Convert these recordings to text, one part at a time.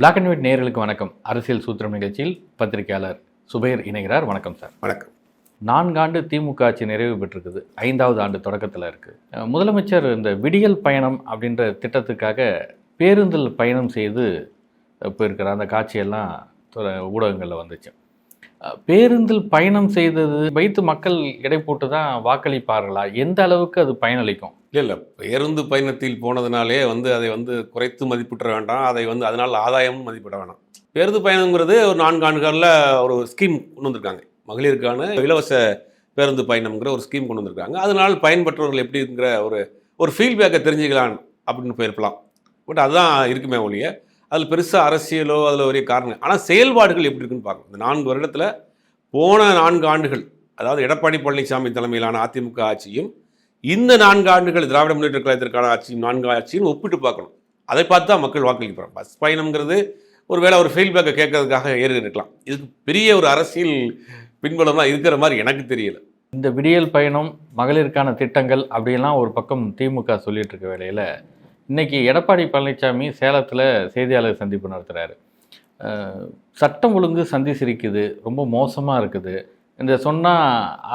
Black and white நேயர்களுக்கு வணக்கம். அரசியல் சூத்திரம் நிகழ்ச்சியில் பத்திரிகையாளர் சுபைர் இணைகிறார். வணக்கம் சார். வணக்கம். நான்காண்டு திமுக ஆட்சி நிறைவு பெற்றிருக்குது. ஐந்தாவது ஆண்டு தொடக்கத்தில் இருக்குது முதலமைச்சர் இந்த விடியல் பயணம் அப்படின்ற திட்டத்துக்காக பேருந்தில் பயணம் செய்து போயிருக்கிற அந்த காட்சியெல்லாம் ஊடகங்களில் வந்துச்சு. பேருந்தில் பயணம் செய்தது வைத்து மக்கள் எடை போட்டு தான் வாக்களிப்பார்களா? எந்த அளவுக்கு அது பயனளிக்கும்? இல்லை இல்லை. பேருந்து பயணத்தில் போனதுனாலே வந்து அதை வந்து குறைத்து மதிப்பிட வேண்டாம். அதை வந்து அதனால் ஆதாயமும் மதிப்பிட வேண்டாம் பேருந்து பயணங்கிறது ஒரு நான்கு ஆண்டுகளில் ஒரு ஸ்கீம் கொண்டு வந்திருக்காங்க. மகளிருக்கான இலவச பேருந்து பயணம்ங்கிற ஒரு ஸ்கீம் கொண்டு வந்திருக்காங்க. அதனால் பயன்பெற்றவர்கள் எப்படிங்கிற ஒரு ஒரு ஃபீல்பேக்கை தெரிஞ்சுக்கலாம் அப்படின்னு போயிருக்கலாம். பட் அதுதான் இருக்குமே ஒழிய அதில் பெருசாக அரசியலோ அதில் ஒரே காரணம் ஆனால் செயல்பாடுகள் எப்படி இருக்குன்னு பார்க்கணும் இந்த நான்கு வருடத்தில் போன நான்கு ஆண்டுகள் அதாவது எடப்பாடி பழனிசாமி தலைமையிலான அதிமுக ஆட்சியும் இந்த நான்கு ஆண்டுகள் திராவிட முன்னேற்ற கழகத்திற்கான ஆட்சியும் நான்கு ஆட்சியும் ஒப்பிட்டு பார்க்கணும். அதை பார்த்து தான் மக்கள் வாக்களிக்கிறாங்க பஸ் பயணம்ங்கிறது ஒரு வேளை ஒரு ஃபீட்பேக்கை கேட்கறதுக்காக ஏறி இருக்கலாம் இதுக்கு பெரிய ஒரு அரசியல் பின்புலமாக இருக்கிற மாதிரி எனக்கு தெரியல. இந்த விடியல் பயணம் மகளிருக்கான திட்டங்கள் அப்படிலாம் ஒரு பக்கம் திமுக சொல்லிட்டு இருக்க வேலையில் இன்னைக்கு எடப்பாடி பழனிசாமி சேலத்தில் செய்தியாளர் சந்திப்பு நடத்துகிறாரு சட்டம் ஒழுங்கு சந்தி சிரிக்குது ரொம்ப மோசமாக இருக்குது. இந்த சொன்னால்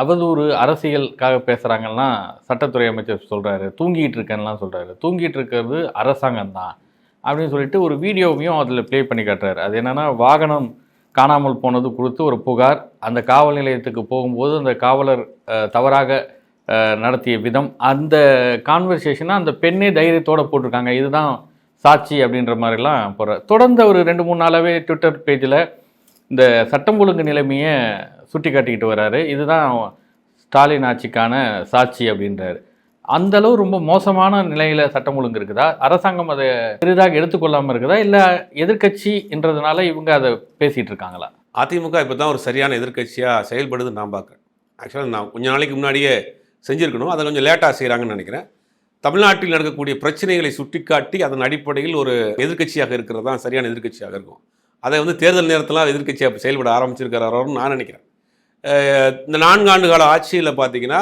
அவதூறு அரசியலுக்காக பேசுகிறாங்கன்னா சட்டத்துறை அமைச்சர் சொல்கிறாரு தூங்கிட்டு இருக்கேன்லாம் சொல்கிறாரு தூங்கிட்டு இருக்கிறது அரசாங்கம் தான் அப்படின்னு சொல்லிட்டு ஒரு வீடியோவையும் அதில் ப்ளே பண்ணி காட்டுறாரு. அது என்னென்னா வாகனம் காணாமல் போனது குறித்து ஒரு புகார். அந்த காவல் நிலையத்துக்கு போகும்போது அந்த காவலர் தவறாக நடத்திய விதம். அந்த கான்வர்சேஷனை அந்த பெண்ணே தைரியத்தோடு போட்டிருக்காங்க. இதுதான் சாட்சி அப்படின்ற மாதிரிலாம் போடுற தொடர்ந்து ஒரு ரெண்டு மூணு நாளாகவே ட்விட்டர் பேஜில் இந்த சட்டம் ஒழுங்கு நிலைமையை சுட்டி காட்டிக்கிட்டு வராரு. இதுதான் ஸ்டாலின் ஆட்சிக்கான சாட்சி அப்படின்றாரு. அந்த அளவு ரொம்ப மோசமான நிலையில் சட்டம் ஒழுங்கு இருக்குதா? அரசாங்கம் அதை பெரிதாக எடுத்துக்கொள்ளாமல் இருக்குதா? இல்லை எதிர்க்கட்சின்றதுனால இவங்க அதை பேசிகிட்டு இருக்காங்களா? அதிமுக இப்போ தான் ஒரு சரியான எதிர்க்கட்சியாக செயல்படுது நான் பார்க்குறேன். ஆக்சுவலாக நான் கொஞ்ச நாளைக்கு முன்னாடியே செஞ்சுருக்கணும். அதை கொஞ்சம் லேட்டாக செய்கிறாங்கன்னு நினைக்கிறேன். தமிழ்நாட்டில் நடக்கக்கூடிய பிரச்சனைகளை சுட்டிக்காட்டி அதன் அடிப்படையில் ஒரு எதிர்க்கட்சியாக இருக்கிறது தான் சரியான எதிர்க்கட்சியாக இருக்கும். அதை வந்து தேர்தல் நேரத்தில் எதிர்க்கட்சியாக செயல்பட ஆரம்பிச்சிருக்கிறாரோன்னு நான் நினைக்கிறேன். இந்த நான்கு ஆண்டு கால ஆட்சியில் பார்த்தீங்கன்னா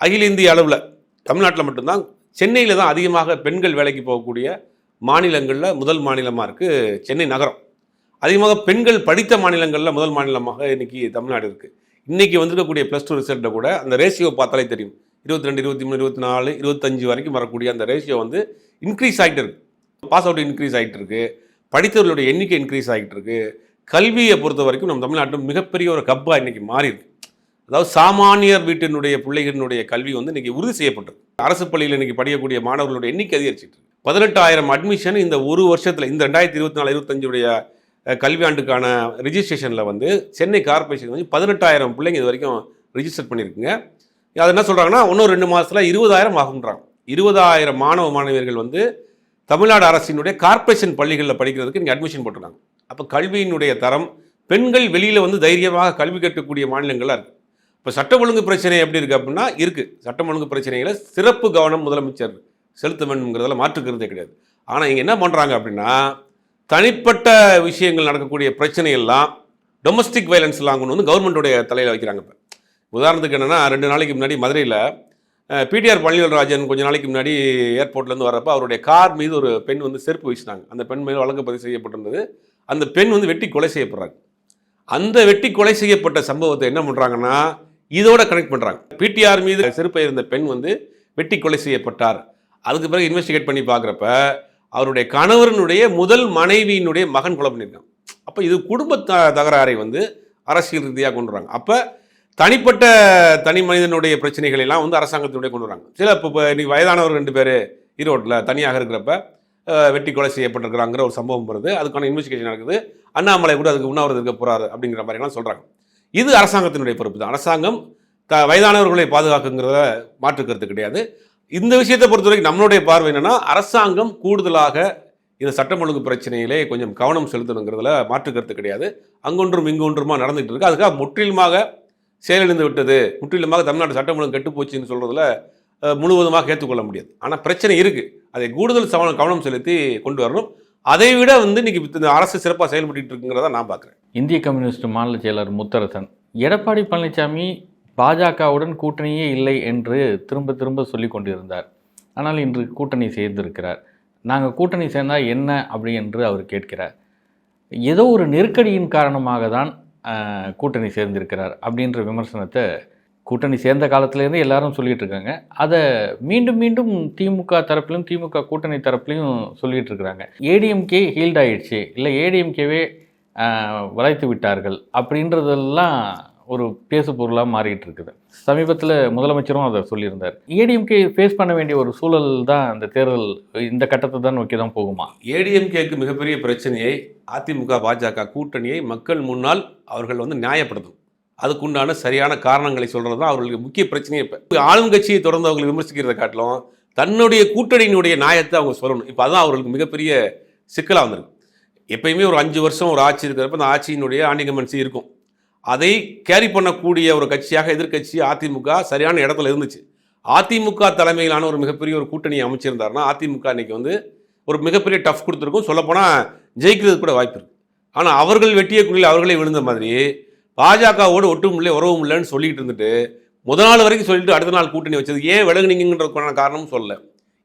அகில இந்திய அளவில் தமிழ்நாட்டில் மட்டும்தான் சென்னையில் தான் அதிகமாக பெண்கள் வேலைக்கு போகக்கூடிய மாநிலங்களில் முதல் மாநிலமாக இருக்குது சென்னை நகரம். அதிகமாக பெண்கள் படித்த மாநிலங்களில் முதல் மாநிலமாக இன்றைக்கி தமிழ்நாடு இருக்குது இன்றைக்கி வந்திருக்கக்கூடிய ப்ளஸ் டூ ரிசல்ட்டை கூட அந்த ரேஷியோ பார்த்தாலே தெரியும். இருபத்தி ரெண்டு இருபத்தி மூணு இருபத்தி நாலு இருபத்தஞ்சு வரைக்கும் வரக்கூடிய அந்த ரேஷியோ வந்து இன்க்ரீஸ் ஆகிட்டு இருக்கு. பாஸ் அவுட் இன்க்ரீஸ் ஆகிட்டு இருக்கு. படித்தவர்களுடைய எண்ணிக்கை இன்க்ரீஸ் ஆகிட்டு இருக்குது கல்வியை பொறுத்த வரைக்கும் நம்ம தமிழ்நாட்டில் மிகப்பெரிய ஒரு கப்பாக இன்னைக்கு மாறியிருக்கு. அதாவது சாமானியர் வீட்டினுடைய பிள்ளைகளினுடைய கல்வி வந்து இன்றைக்கி உறுதி செய்யப்பட்டிருக்கு. அரசு பள்ளியில் இன்னைக்கு படிக்கக்கூடிய மாணவர்களுடைய எண்ணிக்கை அதிகரிச்சிட்டு பதினெட்டாயிரம் அட்மிஷன் இந்த ஒரு வருஷத்தில் இந்த ரெண்டாயிரத்தி இருபத்தி நாலு இருபத்தஞ்சுடைய கல்வியாண்டுக்கான ரிஜிஸ்ட்ரேஷனில் வந்து சென்னை கார்ப்பரேஷன் வந்து பதினெட்டாயிரம் பிள்ளைங்க இது வரைக்கும் ரிஜிஸ்டர் பண்ணியிருக்குங்க. அது என்ன சொல்கிறாங்கன்னா இன்னும் ரெண்டு மாதத்தில் இருபதாயிரம் ஆகுன்றாங்க இருபதாயிரம் மாணவ மாணவியர்கள் வந்து தமிழ்நாடு அரசினுடைய கார்ப்பரேஷன் பள்ளிகளில் படிக்கிறதுக்கு இங்கே அட்மிஷன் போட்டிருக்காங்க. அப்போ கல்வியினுடைய தரம் பெண்கள் வெளியில் வந்து தைரியமாக கல்வி கற்கக்கூடிய மாநிலங்களாக இருக்குது இப்போ சட்டம் ஒழுங்கு பிரச்சனை எப்படி இருக்குது அப்படின்னா இருக்குது சட்டம் ஒழுங்கு பிரச்சனைகளை சிறப்பு கவனம் முதலமைச்சர் செலுத்த வேண்டும்ங்கிறதெல்லாம் மாற்றுக்கிறதே கிடையாது. ஆனால் இங்கே என்ன பண்ணுறாங்க அப்படின்னா தனிப்பட்ட விஷயங்கள் நடக்கக்கூடிய பிரச்சனையெல்லாம் டொமஸ்டிக் வயலன்ஸ்லாம் கொண்டு வந்து கவர்மெண்ட்டுடைய தலையில் வைக்கிறாங்க இப்போ. உதாரணத்துக்கு என்னென்னா ரெண்டு நாளைக்கு முன்னாடி மதுரையில் பிடிஆர் பழனிவேல்ராஜன் கொஞ்ச நாளைக்கு முன்னாடி ஏர்போர்ட்லேருந்து வரப்போ அவருடைய கார் மீது ஒரு பெண் வந்து செருப்பு வீசினாங்க. அந்த பெண் மீது வழக்கு பதிவு செய்யப்பட்டிருந்தது. அந்த பெண் வந்து வெட்டி கொலை செய்யப்படுறாங்க. அந்த வெட்டி கொலை செய்யப்பட்ட சம்பவத்தை என்ன பண்ணுறாங்கன்னா இதோட கனெக்ட் பண்ணுறாங்க பிடிஆர் மீது செருப்பை இருந்த பெண் வந்து வெட்டி கொலை செய்யப்பட்டார். அதுக்கு பிறகு இன்வெஸ்டிகேட் பண்ணி பார்க்குறப்ப அவருடைய கணவரனுடைய முதல் மனைவியினுடைய மகன் கொலை பண்ணியிருக்கான் அப்போ இது குடும்ப த தகராறை வந்து அரசியல் ரீதியாக கொண்டு வராங்க. அப்போ தனிப்பட்ட தனி மனிதனுடைய பிரச்சனைகளெல்லாம் வந்து அரசாங்கத்தினுடைய கொண்டு வராங்க. சில இப்போ இன்னைக்கு வயதானவர் ரெண்டு பேர் ஈரோட்டில் தனியாக இருக்கிறப்ப வெட்டி கொலை செய்யப்பட்டிருக்கிறாங்கிற ஒரு சம்பவம் வருது. அதுக்கான இன்வெஸ்டிகேஷன் நடக்குது. அண்ணாமலை கூட அதுக்கு உண்ணாவிரதம் இருக்க போறாரு அப்படிங்கிற மாதிரிலாம் சொல்கிறாங்க இது அரசாங்கத்தினுடைய பொறுப்பு தான். அரசாங்கம் த வயதானவர்களை பாதுகாக்குங்கிறத மாற்றுக்கிறது கிடையாது. இந்த விஷயத்தை பொறுத்தவரைக்கும் நம்மளுடைய பார்வை என்னென்னா அரசாங்கம் கூடுதலாக இந்த சட்டம் ஒழுங்கு பிரச்சனையிலே கொஞ்சம் கவனம் செலுத்தணுங்கிறதுல மாற்றுக்கிறது கிடையாது. அங்கொன்றும் இங்கொன்றுமா நடந்துகிட்டு இருக்கு. அதுக்காக முற்றிலுமாக செயலிழந்து விட்டது. முற்றிலுமாக தமிழ்நாடு சட்டம் ஒழுங்கு கெட்டு போச்சுன்னு சொல்கிறதுல முழுவதுமாக ஏற்றுக்கொள்ள முடியாது. ஆனால் பிரச்சனை இருக்குது அதை கூடுதல் சவனம் கவனம் செலுத்தி கொண்டு வரணும். அதை விட வந்து இன்னைக்கு இந்த அரசு சிறப்பாக செயல்பட்டு இருக்குங்கிறத நான் பார்க்குறேன். இந்திய கம்யூனிஸ்ட் மாநில செயலர் முத்தரசன் எடப்பாடி பழனிசாமி பாஜகவுடன் கூட்டணியே இல்லை என்று திரும்ப திரும்ப சொல்லி கொண்டிருந்தார். ஆனால் இன்று கூட்டணி சேர்ந்திருக்கிறார். நாங்கள் கூட்டணி சேர்ந்தால் என்ன? அப்படி என்று அவர் கேட்கிறார். ஏதோ ஒரு நெருக்கடியின் காரணமாக தான் கூட்டணி சேர்ந்திருக்கிறார் அப்படின்ற விமர்சனத்தை கூட்டணி சேர்ந்த காலத்திலேருந்து எல்லாரும் சொல்லிகிட்டு இருக்காங்க அதை மீண்டும் மீண்டும் திமுக தரப்புலையும் திமுக கூட்டணி தரப்புலையும் சொல்லிகிட்டு இருக்கிறாங்க ஏடிஎம்கே ஹீல்ட் ஆயிடுச்சு. இல்லை ஏடிஎம்கேவே வளைத்து விட்டார்கள் அப்படின்றதெல்லாம் ஒரு பேசு பொருளாக மாறிட்டு இருக்குது சமீபத்தில் முதலமைச்சரும் அதை சொல்லியிருந்தார். ஏடிஎம்கே ஃபேஸ் பண்ண வேண்டிய ஒரு சூழல் தான் இந்த தேர்தல் இந்த கட்டத்தை தான் நோக்கி தான் போகுமா? ஏடிஎம்கேக்கு மிகப்பெரிய பிரச்சனையை அதிமுக பாஜக கூட்டணியை மக்கள் முன்னால் அவர்கள் வந்து நியாயப்படுத்தும் அதுக்குண்டான சரியான காரணங்களை சொல்கிறது தான் அவர்களுக்கு முக்கிய பிரச்சனையே இப்போ. ஆளுங்கட்சியை தொடர்ந்து அவங்களை விமர்சிக்கிறத காட்டிலும் தன்னுடைய கூட்டணியினுடைய நியாயத்தை அவங்க சொல்லணும். இப்போ அதான் அவர்களுக்கு மிகப்பெரிய சிக்கலாக வந்திருக்கு. எப்பயுமே ஒரு அஞ்சு வருஷம் ஒரு ஆட்சி இருக்கிறப்ப அந்த ஆட்சியினுடைய ஆண்டிகமென்சி இருக்கும். அதை கேரி பண்ணக்கூடிய ஒரு கட்சியாக எதிர்க்கட்சி அதிமுக சரியான இடத்துல இருந்துச்சு. அதிமுக தலைமையிலான ஒரு மிகப்பெரிய ஒரு கூட்டணியை அமைச்சிருந்தாருன்னா அதிமுக இன்னைக்கு வந்து ஒரு மிகப்பெரிய டஃப் கொடுத்துருக்கும். சொல்லப்போனால் ஜெயிக்கிறது கூட வாய்ப்பு இருக்குது ஆனால் அவர்கள் வெட்டிய குழியில் அவர்களே விழுந்த மாதிரி பாஜகவோடு ஒட்டும் இல்லை உறவும் இல்லைன்னு சொல்லிட்டு இருந்துட்டு முத நாள் வரைக்கும் சொல்லிட்டு அடுத்த நாள் கூட்டணி வச்சது ஏன் விலகுனீங்கன்றதுக்கான காரணம் சொல்லலை.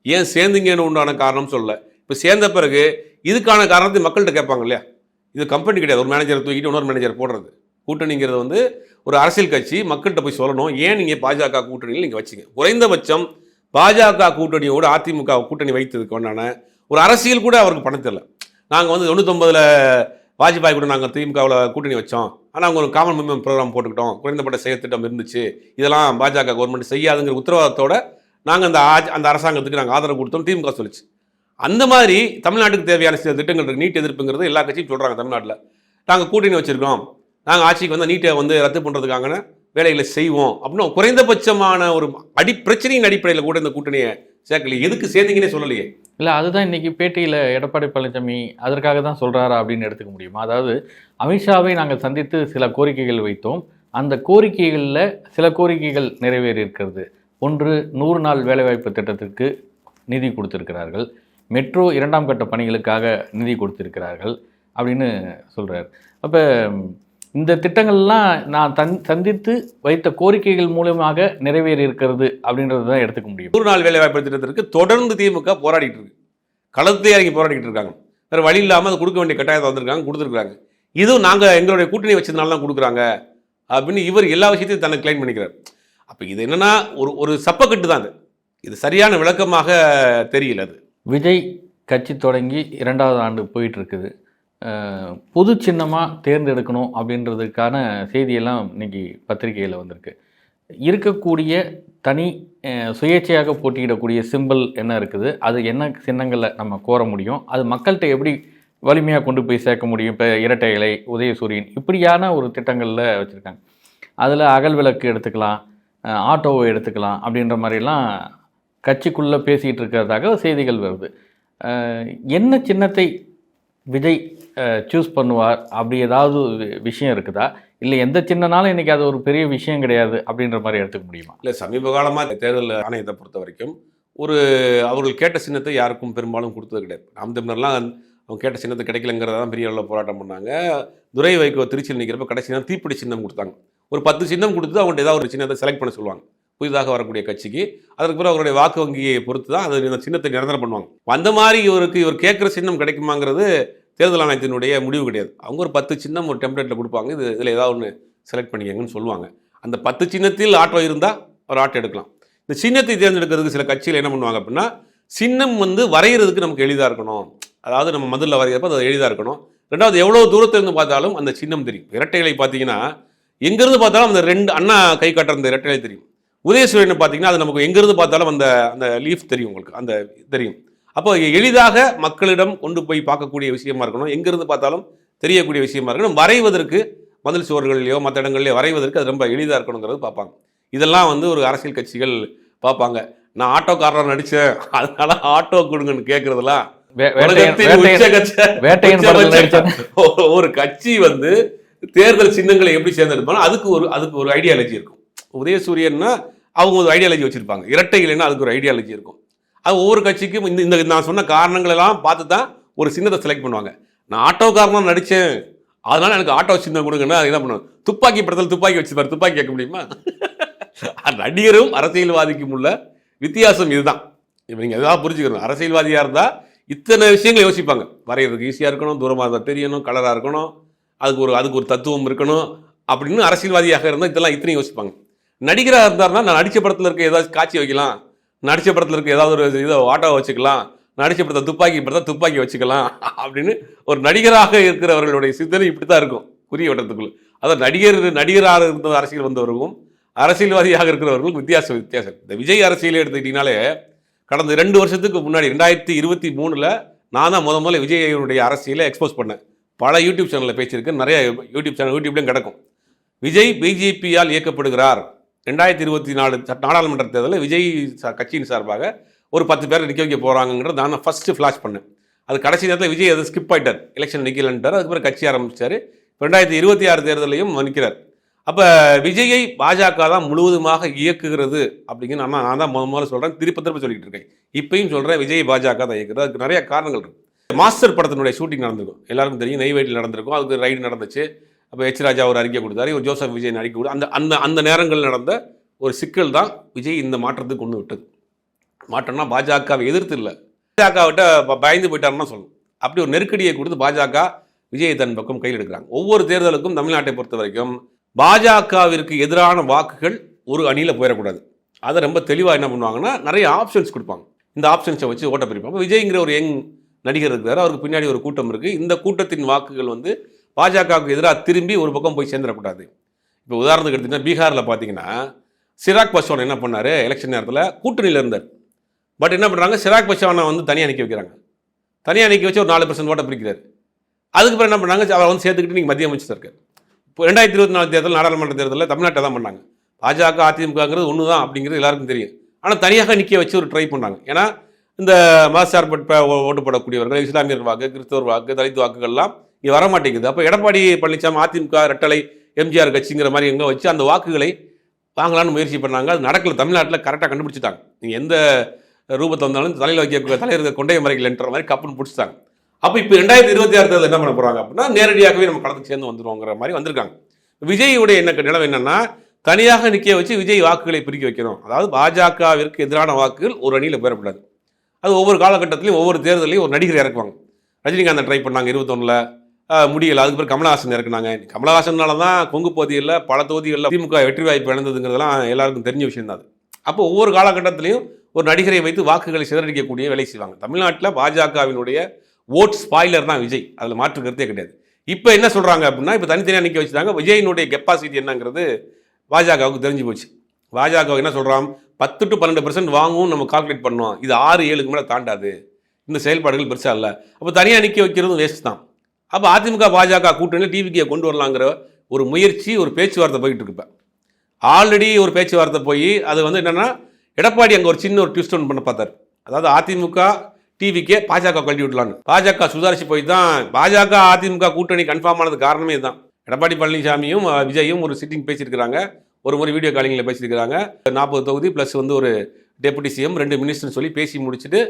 ஏன் சேர்ந்தீங்கன்னு உண்டான காரணம் சொல்லலை. இப்போ சேர்ந்த பிறகு இதுக்கான காரணத்தை மக்கள்கிட்ட கேட்பாங்க இல்லையா? இது கம்பெனி கிடையாது. ஒரு மேனேஜரை தூக்கிட்டு இன்னொரு மேனேஜர் போடுறது. கூட்டணிங்கிறது வந்து ஒரு அரசியல் கட்சி மக்கள்கிட்ட போய் சொல்லணும். ஏன் நீங்கள் பாஜக கூட்டணியில் நீங்கள் வச்சிங்க? குறைந்தபட்சம் பாஜக கூட்டணியோடு அதிமுக கூட்டணி வைத்ததுக்கு உண்டான ஒரு அரசியல் கூட அவருக்கு பணம் தெரியல நாங்கள் வந்து தொண்ணூத்தொம்பதில் வாஜ்பாய் கூட நாங்கள் திமுகவில் கூட்டணி வச்சோம். ஆனால் அவங்க ஒரு காமன் மினிமம் ப்ரோக்ராம் போட்டுக்கிட்டோம். குறைந்தபட்ட செயல் திட்டம் இருந்துச்சு. இதெல்லாம் பாஜக கவர்மெண்ட் செய்யாதுங்கிற உத்தரவாதத்தோட நாங்கள் அந்த ஆஜ் அந்த அரசாங்கத்துக்கு நாங்கள் ஆதரவு கொடுத்தோம் திமுக சொல்லிச்சு. அந்த மாதிரி தமிழ்நாட்டுக்கு தேவையான சில திட்டங்கள் இருக்குது நீட் எதிர்ப்புங்கிறது எல்லா கட்சியும் சொல்கிறாங்க தமிழ்நாட்டில். நாங்கள் கூட்டணி வச்சுருக்கோம் நாங்கள் ஆட்சிக்கு வந்து நீட்டை வந்து ரத்து பண்ணுறதுக்கான வேலைகளை செய்வோம். அப்படின்னு குறைந்தபட்சமான ஒரு அடி பிரச்சனையின் அடிப்படையில் கூட இந்த கூட்டணியை சேர்க்கல எதுக்கு சேர்ந்தீங்கன்னே சொல்லலையே. இல்லை அதுதான் இன்னைக்கு பேட்டியில் எடப்பாடி பழனிசாமி அதற்காக தான் சொல்கிறாரா அப்படின்னு எடுத்துக்க முடியுமா? அதாவது அமித்ஷாவை நாங்கள் சந்தித்து சில கோரிக்கைகள் வைத்தோம். அந்த கோரிக்கைகளில் சில கோரிக்கைகள் நிறைவேறி இருக்கிறது ஒன்று நூறு நாள் வேலைவாய்ப்பு திட்டத்திற்கு நிதி கொடுத்திருக்கிறார்கள். மெட்ரோ இரண்டாம் கட்ட பணிகளுக்காக நிதி கொடுத்திருக்கிறார்கள் அப்படின்னு சொல்கிறார் அப்போ இந்த திட்டங்கள்லாம் நான் தன் சந்தித்து வைத்த கோரிக்கைகள் மூலமாக நிறைவேறி இருக்கிறது அப்படின்றது தான் எடுத்துக்க முடியும். நூறு நாள் வேலை வாய்ப்பு திட்டத்திற்கு தொடர்ந்து திமுக போராடிட்டு இருக்கு. களத்தை இறங்கி போராடிட்டு இருக்காங்க. வேற வழி இல்லாமல் அது கொடுக்க வேண்டிய கட்டாயத்தை வந்திருக்காங்க கொடுத்துருக்காங்க இதுவும் நாங்கள் எங்களுடைய கூட்டணி வச்சதுனால தான் கொடுக்குறாங்க. அப்படின்னு இவர் எல்லா விஷயத்தையும் தன்னை கிளைம் பண்ணிக்கிறார். அப்போ இது என்னன்னா ஒரு ஒரு சப்பக்கட்டு தான் இது இது சரியான விளக்கமாக தெரியல அது. விஜய் கட்சி தொடங்கி இரண்டாவது ஆண்டு போயிட்டு இருக்குது. பொது சின்னமாக தேர்ந்தெடுக்கணும் அப்படின்றதுக்கான செய்தியெல்லாம் இன்னைக்கு பத்திரிகையில் வந்திருக்கு. இருக்கக்கூடிய தனி சுயேட்சையாக போட்டியிடக்கூடிய சிம்பிள் என்ன இருக்குது? அது என்ன சின்னங்களில் நம்ம கோர முடியும்? அது மக்கள்கிட்ட எப்படி வலிமையாக கொண்டு போய் சேர்க்க முடியும்? இப்போ இரட்டை இலை உதயசூரியன் இப்படியான ஒரு திட்டங்களில் வச்சுருக்காங்க. அதில் அகல் விளக்கு எடுத்துக்கலாம் ஆட்டோவை எடுத்துக்கலாம் அப்படின்ற மாதிரிலாம் கட்சிக்குள்ளே பேசிகிட்டு இருக்கிறதாக செய்திகள் வருது. என்ன சின்னத்தை விஜய் சூஸ் பண்ணுவார் அப்படி ஏதாவது விஷயம் இருக்குதா? இல்லை எந்த சின்னனாலும் இன்றைக்கி அது ஒரு பெரிய விஷயம் கிடையாது அப்படின்ற மாதிரி எடுத்துக்க முடியுமா? இல்லை சமீப காலமாக தேர்தல் ஆணையத்தை பொறுத்த வரைக்கும் ஒரு அவர்கள் கேட்ட சின்னத்தை யாருக்கும் பெரும்பாலும் கொடுத்தது கிடையாது. நாம் தமிழர்லாம் அவங்க கேட்ட சின்னத்தை கிடைக்கலங்கிறத தான் பெரிய அளவில் போராட்டம் பண்ணாங்க. துரை வைகோ திருச்சியில் நிற்கிறப்ப கடைசி நேரம் தீப்பிடி சின்னம் கொடுத்தாங்க. ஒரு பத்து சின்னம் கொடுத்து அவங்கள்ட்ட ஏதாவது ஒரு சின்னத்தை செலக்ட் பண்ண சொல்லுவாங்க. புதிதாக வரக்கூடிய கட்சிக்கு. அதற்கு பிறகு அவருடைய வாக்கு வங்கியை பொறுத்து தான் அது இந்த சின்னத்தை நிரந்தரம் பண்ணுவாங்க. அந்த மாதிரி இவருக்கு இவர் கேட்குற சின்னம் கிடைக்குமாங்கிறது தேர்தல் ஆணையத்தினுடைய முடிவு கிடையாது. அவங்க ஒரு பத்து சின்னம் ஒரு டெம்ப்ளேட்டில் கொடுப்பாங்க. இது இதில் ஏதாவது ஒன்று செலக்ட் பண்ணிக்கங்கன்னு சொல்லுவாங்க. அந்த பத்து சின்னத்தில் ஆட்டோ இருந்தால் ஒரு ஆட்டோ எடுக்கலாம். இந்த சின்னத்தை தேர்ந்தெடுக்கிறதுக்கு சில கட்சியில் என்ன பண்ணுவாங்க அப்படின்னா சின்னம் வந்து வரைகிறதுக்கு நமக்கு எளிதாக இருக்கணும். அதாவது நம்ம மதுரில் வரைகிறப்ப அது எளிதாக இருக்கணும். ரெண்டாவது எவ்வளோ தூரத்திலிருந்து பார்த்தாலும் அந்த சின்னம் தெரியும். இரட்டைகளை பார்த்தீங்கன்னா எங்கேருந்து பார்த்தாலும் அந்த ரெண்டு அண்ணா கை காட்டுற அந்த இரட்டைகளை தெரியும். உதயசூரியனை பார்த்தீங்கன்னா அது நமக்கு எங்கேருந்து பார்த்தாலும் அந்த அந்த லீஃப் தெரியும் உங்களுக்கு. அந்த தெரியும். அப்போ எளிதாக மக்களிடம் கொண்டு போய் பார்க்கக்கூடிய விஷயமா இருக்கணும். எங்கேருந்து பார்த்தாலும் தெரியக்கூடிய விஷயமா இருக்கணும். வரைவதற்கு மதில் சுவர்கள்லையோ மற்ற இடங்கள்லையோ வரைவதற்கு அது ரொம்ப எளிதாக இருக்கணுங்கிறது பார்ப்பாங்க. இதெல்லாம் வந்து ஒரு அரசியல் கட்சிகள் பார்ப்பாங்க. நான் ஆட்டோக்காரர் நடித்தேன் அதனால ஆட்டோ கொடுங்கன்னு நடிச்ச ஒரு- கட்சி வந்து தேர்தல் சின்னங்களை எப்படி தேர்ந்தெடுப்பாங்க அதுக்கு ஒரு அதுக்கு ஒரு ஐடியாலஜி இருக்கும். உதயசூரியன்னா அவங்க ஒரு ஐடியாலஜி வச்சிருப்பாங்க. இரட்டை இல்லைன்னா அதுக்கு ஒரு ஐடியாலஜி இருக்கும். அது ஒவ்வொரு கட்சிக்கும் இந்த இந்த நான் சொன்ன காரணங்களெல்லாம் பார்த்து தான் ஒரு சின்னத்தை செலக்ட் பண்ணுவாங்க. நான் ஆட்டோக்காரனா நடித்தேன். அதனால எனக்கு ஆட்டோ சின்னம் கொடுங்கன்னா அது என்ன பண்ணுவேன் துப்பாக்கி படத்தில் துப்பாக்கி வச்சுப்பார் துப்பாக்கி கேட்க முடியுமா? நடிகரும் அரசியல்வாதிக்கும் உள்ள வித்தியாசம் இதுதான். இப்போ நீங்கள் எதாவது புரிஞ்சுக்கணும். அரசியல்வாதியாக இருந்தால் இத்தனை விஷயங்களை யோசிப்பாங்க. வரைகிறதுக்கு ஈஸியாக இருக்கணும் தூரமாக இருந்தால் தெரியணும் கலராக இருக்கணும் அதுக்கு ஒரு அதுக்கு ஒரு தத்துவம் இருக்கணும் அப்படின்னு அரசியல்வாதியாக இருந்தால் இதெல்லாம் இத்தனையும் யோசிப்பாங்க. நடிகராக இருந்தாருன்னா நான் நடித்த படத்தில் இருக்க ஏதாவது காட்சி வைக்கலாம். நடித்த படத்தில் இருக்க ஏதாவது ஒரு இதை ஆட்டோ வச்சுக்கலாம். நடித்த படத்தை துப்பாக்கி படத்தை துப்பாக்கி வச்சுக்கலாம் அப்படின்னு ஒரு நடிகராக இருக்கிறவர்களுடைய சிந்தனை இப்படி தான் இருக்கும். குறிய வட்டத்துக்குள்ள. அதாவது நடிகர் நடிகராக இருந்த அரசியல் வந்தவர்களும் அரசியல்வாதியாக இருக்கிறவர்களுக்கும் வித்தியாசம் வித்தியாசம். இந்த விஜய் அரசியலை எடுத்துக்கிட்டீங்கனாலே கடந்த ரெண்டு வருஷத்துக்கு முன்னாடி ரெண்டாயிரத்தி இருபத்தி மூணில் நான் தான் முத முதல்ல விஜயனுடைய அரசியலை எக்ஸ்போஸ் பண்ணேன். பல யூடியூப் சேனலில் பேசியிருக்கேன். நிறைய யூடியூப் சேனல் யூடியூப்லேயும் கிடக்கும். விஜய் பிஜேபியால் இயக்கப்படுகிறார். ரெண்டாயிரத்தி இருபத்தி நாலு நாடாளுமன்ற தேர்தலில் விஜய் கட்சியின் சார்பாக ஒரு பத்து பேர் நிற்க வைக்க போகிறாங்கிறது நான் ஃபஸ்ட்டு ஃப்ளாஷ் பண்ணேன். அது கடைசி நேரத்தில் விஜய் அது ஸ்கிப் ஆகிட்டார் எலெக்ஷன் நிற்கலன்ட்டார் அதுக்கப்புறம் கட்சி ஆரம்பிச்சார். ரெண்டாயிரத்தி இருபத்தி ஆறு தேர்தலையும் நிற்கிறார் அப்போ விஜயை பாஜக தான் முழுவதுமாக இயக்குகிறது அப்படிங்கிற நான் நான் தான் முத முதல்ல சொல்கிறேன் திருப்ப திருப்ப சொல்லிட்டு இருக்கேன். இப்பயும் சொல்கிறேன் விஜய் பாஜக தான் இயக்குறது. அதுக்கு நிறைய காரணங்கள் இருக்குது மாஸ்டர் படத்தினுடைய ஷூட்டிங் நடந்திருக்கும். எல்லாருக்கும் தெரியும். நெய்வேலியில் நடந்திருக்கும். அதுக்கு ரைடு நடந்துச்சு. அப்போ எச் ராஜா ஒரு அறிக்கை கொடுத்தாரு இவர் ஜோசப் விஜய் அறிக்கை கொடுத்து அந்த அந்த அந்த நேரங்கள் நடந்த ஒரு சிக்கல் தான் விஜய் இந்த மாற்றத்துக்கு கொண்டு விட்டது. மாற்றம்னா பாஜகவை எதிர்த்து இல்லை. பாஜகவிட்ட ப- பயந்து போயிட்டாருன்னா சொல்லணும். அப்படி ஒரு நெருக்கடியை கொடுத்து பாஜக விஜய் தன் பக்கம் கையில் எடுக்கிறாங்க. ஒவ்வொரு தேர்தலுக்கும் தமிழ்நாட்டை பொறுத்த வரைக்கும் பாஜகவிற்கு எதிரான வாக்குகள் ஒரு அணியில் போயிடக்கூடாது. அதை ரொம்ப தெளிவாக என்ன பண்ணுவாங்கன்னா நிறைய ஆப்ஷன்ஸ் கொடுப்பாங்க. இந்த ஆப்ஷன்ஸை வச்சு ஓட்ட பிரிப்பாங்க. விஜய்ங்கிற ஒரு யங் நடிகர் இருக்கிறார். அவருக்கு பின்னாடி ஒரு கூட்டம் இருக்குது இந்த கூட்டத்தின் வாக்குகள் வந்து பாஜகவுக்கு எதிராக திரும்பி ஒரு பக்கம் போய் சேர்ந்துடக்கூடாது. இப்போ உதாரணத்துக்கு எடுத்திங்கன்னா பீகாரில் பார்த்தீங்கன்னா சிராக் பஸ்வான் என்ன பண்ணார்? எலெக்ஷன் நேரத்தில் கூட்டணியில் இருந்தார். பட் என்ன பண்ணுறாங்க சிராக் பஸ்வானை வந்து தனியாக நிற்க வைக்கிறாங்க. தனியாக நிற்க வச்சு ஒரு நாலு பர்சன்ட் ஓட்டை பிரிக்கிறார். அதுக்கப்புறம் என்ன பண்ணாங்க? அவரை வந்து சேர்த்துக்கிட்டு நீங்கள் மத்திய அமைச்சர் இருக்கார். இப்போ ரெண்டாயிரத்தி இருபத்தி நாலு தேர்தல் நாடாளுமன்ற தேர்தலில் தமிழ்நாட்டை தான் பண்ணாங்க. பாஜக அதிமுகங்கிறது ஒன்று தான் அப்படிங்கிறது எல்லாருக்கும் தெரியும். ஆனால் தனியாக நிற்க வச்சு ஒரு ட்ரை பண்ணாங்க. ஏன்னா இந்த மதசார்பட்ட ஓ- ஓட்டு போடக்கூடியவர்கள் இஸ்லாமியர் வாக்கு கிறிஸ்தவர் வாக்கு தலித் வாக்குகள்லாம் இது வர மாட்டேங்குது அப்போ எடப்பாடி பழனிசாமி அதிமுக ரெட்டலை எம்ஜிஆர் கட்சிங்கிற மாதிரி எங்கே வச்சு அந்த வாக்குகளை வாங்கலாம்னு முயற்சி பண்ணாங்க. அது நடக்கல. தமிழ்நாட்டில் கரெக்டாக கண்டுபிடிச்சிட்டாங்க. நீங்கள் எந்த ரூபத்தை வந்தாலும் தலையில் வைக்க தலையில் கொண்டைய மறைக்கலன்ற மாதிரி கப்புன்னு பிடிச்சிட்டாங்க. அப்போ இப்போ ரெண்டாயிரத்தி இருபத்தி ஆறு தேர்தல் என்ன பண்ண போகிறாங்க அப்படின்னா நேரடியாகவே நம்ம களத்துக்கு சேர்ந்து வந்துருவோங்கிற மாதிரி வந்திருக்காங்க. விஜயுடைய என்ன நிலவு என்னென்னா தனியாக நிற்க வச்சு விஜய் வாக்குகளை பிரிக்க வைக்கணும். அதாவது பாஜகவிற்கு எதிரான வாக்குகள் ஒரு அணியில் பெறக்கூடாது அது ஒவ்வொரு காலகட்டத்திலையும் ஒவ்வொரு தேர்தலையும் ஒரு நடிகர் இறக்குவாங்க. ரஜினிகாந்த் ட்ரை பண்ணாங்க இருபத்தொன்னில். முடியல. அதுக்கு பிறகு கமலஹாசன் இறக்குனாங்க. கமலஹாசனால தான் கொங்கு பகுதிகளில் பல தொகுதிகளில் திமுக வெற்றி வாய்ப்பு இழந்ததுங்கிறதெல்லாம் எல்லாருக்கும் தெரிஞ்ச விஷயம் தான் அது. அப்போ ஒவ்வொரு காலகட்டத்திலையும் ஒரு நடிகரை வைத்து வாக்குகளை சிதறடிக்கக்கூடிய வேலை செய்வாங்க. தமிழ்நாட்டில் பாஜகவினுடைய ஓட் ஸ்பாய்லர் தான் விஜய். அதில் மாற்று கருத்தே கிடையாது. இப்போ என்ன சொல்கிறாங்க அப்படின்னா இப்போ தனித்தனியாக நிற்க வச்சுட்டாங்க. விஜயினுடைய கெப்பாசிட்டி என்னங்கிறது பாஜகவுக்கு தெரிஞ்சு போச்சு. பாஜக என்ன சொல்கிறான் பத்து டு பன்னெண்டு பர்சன்ட் வாங்கும் நம்ம கால்குலேட் பண்ணுவோம் இது ஆறு ஏழுக்கு மேலே தாண்டாது. இந்த செயல்பாடுகள் பெருசாக இல்லை. அப்போ தனியாக நிற்க வைக்கிறதும் வேஸ்ட் தான். அப்போ அதிமுக பாஜக கூட்டணியில் டிவிக்கே கொண்டு வரலாங்கிற ஒரு முயற்சி ஒரு பேச்சுவார்த்தை போயிட்டு இருக்கு இப்போ ஆல்ரெடி ஒரு பேச்சுவார்த்தை போய் அது வந்து என்னென்னா எடப்பாடி அங்கே ஒரு சின்ன ஒரு ட்விஸ்ட் ஒன்று பண்ண பார்த்தார். அதாவது அதிமுக டிவிக்கே பாஜக கழட்டி விடலான்னு பாஜக சுதாரிச்சு போய் தான் பாஜக அதிமுக கூட்டணி கன்ஃபார்ம் ஆனது காரணமே இதுதான். எடப்பாடி பழனிசாமியும் விஜயும் ஒரு சிட்டிங் பேசியிருக்கிறாங்க. ஒரு முறை வீடியோ காலிங்கில் பேசியிருக்கிறாங்க. நாற்பது தொகுதி ப்ளஸ் வந்து ஒரு டெபுட்டி சிஎம் ரெண்டு மினிஸ்டர்னு சொல்லி பேசி முடிச்சுட்டு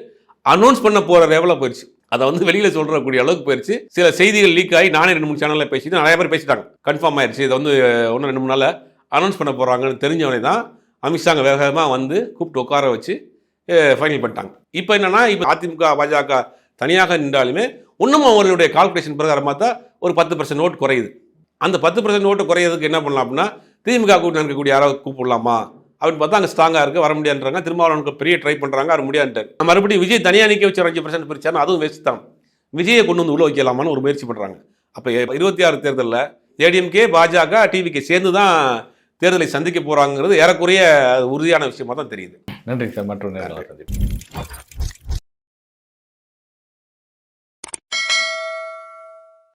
அனௌன்ஸ் பண்ண போகிற லெவலில் போயிடுச்சு அதை வந்து வெளியில் சொல்கிறக்கூடிய அளவுக்கு போயிடுச்சு சில செய்திகள் லீக் ஆகி நானே ரெண்டு மூணு சேனலில் பேசிட்டு நிறைய பேர் பேசிட்டாங்க. கன்ஃபார்ம் ஆயிடுச்சு இதை வந்து ஒன்று ரெண்டு மூணு நாளில் அனௌன்ஸ் பண்ண போகிறாங்கன்னு தெரிஞ்சவனே தான் அமித்ஷாங்க வேகமாக வந்து கூப்பிட்டு உட்கார வச்சு ஃபைனல் பண்ணிட்டாங்க. இப்போ என்னென்னா இப்போ அதிமுக பாஜக தனியாக நின்றாலுமே இன்னும் அவர்களுடைய கால்குலேஷன் பிரகாரம் பார்த்தா ஒரு பத்து பர்சன்ட் ஓட்டு குறையுது. அந்த பத்து பர்சன்ட் ஓட்டு குறையிறதுக்கு என்ன பண்ணலாம் அப்படின்னா திமுக கூட்டணி இருக்கக்கூடிய யாராவது கூப்பிடலாமா? அப்படின்னு பார்த்தா அங்கே ஸ்ட்ராங்காக இருக்குது வர முடியாதுன்றாங்க. திருமாவளவனுக்கு பெரிய ட்ரை பண்ணுறாங்க அவர் முடியாதுட்டார் மறுபடியும் விஜய் தனியாக நிற்க வச்சு அஞ்சு பர்சன்ட் பிரிச்சாலும் அதுவும் வேஸ்ட் தான். விஜயை கொண்டு வந்து உள்ள வைக்கலாமான்னு ஒரு முயற்சி பண்ணுறாங்க அப்போ இருபத்தி ஆறு தேர்தலில் ஏடிஎம்கே பாஜக டிவிக்கு சேர்ந்து தான் தேர்தலை சந்திக்க போகிறாங்கிறது ஏறக்குறைய உறுதியான விஷயமா தான் தெரியுது. நன்றி சார். சந்திப்போம்.